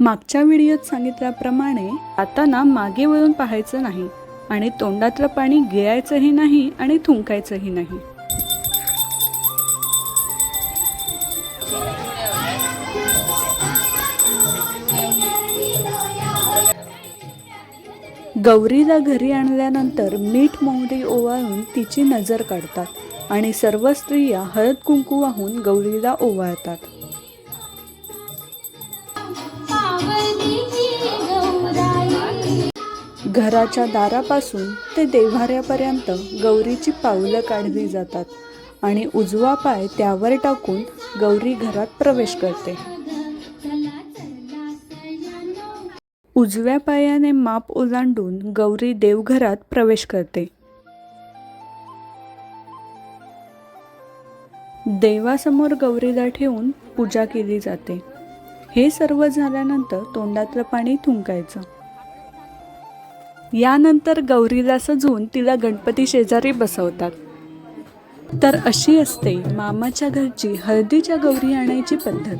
मागच्या व्हिडिओत सांगितल्याप्रमाणे आता ना मागे वळून पाहायचं नाही आणि तोंडातलं पाणी गिळायचंही नाही आणि थुंकायचंही नाही. गौरीला घरी आणल्यानंतर मीठ मोहरी ओवाळून तिची नजर काढतात आणि सर्व स्त्रिया हळद कुंकू वाहून गौरीला ओवाळतात. घराच्या दारापासून ते देव्हाऱ्यापर्यंत गौरीची पावलं काढली जातात आणि उजवा पाय त्यावर टाकून गौरी घरात प्रवेश करते. उजव्या पायाने माप ओलांडून गौरी देवघरात प्रवेश करते. देवासमोर गौरीला ठेवून पूजा केली जाते. हे सर्व झाल्यानंतर तोंडातलं पाणी थुंकायचं. यानंतर गौरीला सजवून तिला गणपती शेजारी बसवतात. तर अशी असते मामाच्या घरची हळदीच्या गौरी आणायची पद्धत.